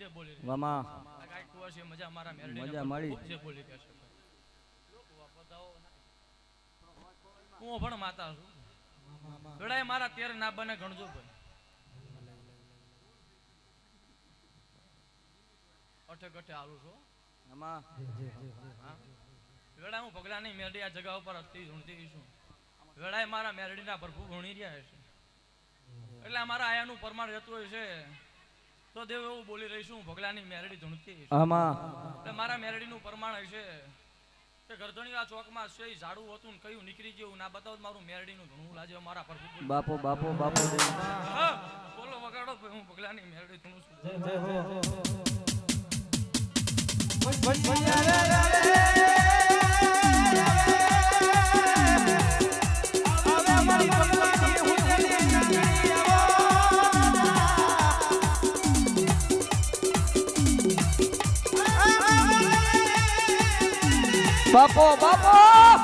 છે. મજા મળી. હું પણ માતા છું. મારા તેર ના બને ગણજો ભાઈ. અઠે ગઠે હાલું છું. આમાં વેળા હું પગલાની મેરડી આ જગા ઉપર હતી ઝૂંટતી છું. વેળાએ મારા મેરડીના પ્રભુ ભણી રહ્યા છે. એટલે અમારા આયાનું પ્રમાણ રહેતું હોય છે. તો દેવ એવું બોલી રહી છું ભગલાની મેરડી ધૂણતી. આમાં. એટલે મારા મેરડીનું પ્રમાણ હશે કે ગરધણીયા ચોકમાં છે ઝાડુ ઝાડું હતું ને કયું નીકળી ગયું ના બતાવો મારું મારું મેરડીનું ધૂણું લાજે મારા પર બાપો બાપો બાપો બોલો વગાડો હું ભગલાની મેરડી ધૂણું છું. બાપો બાપો!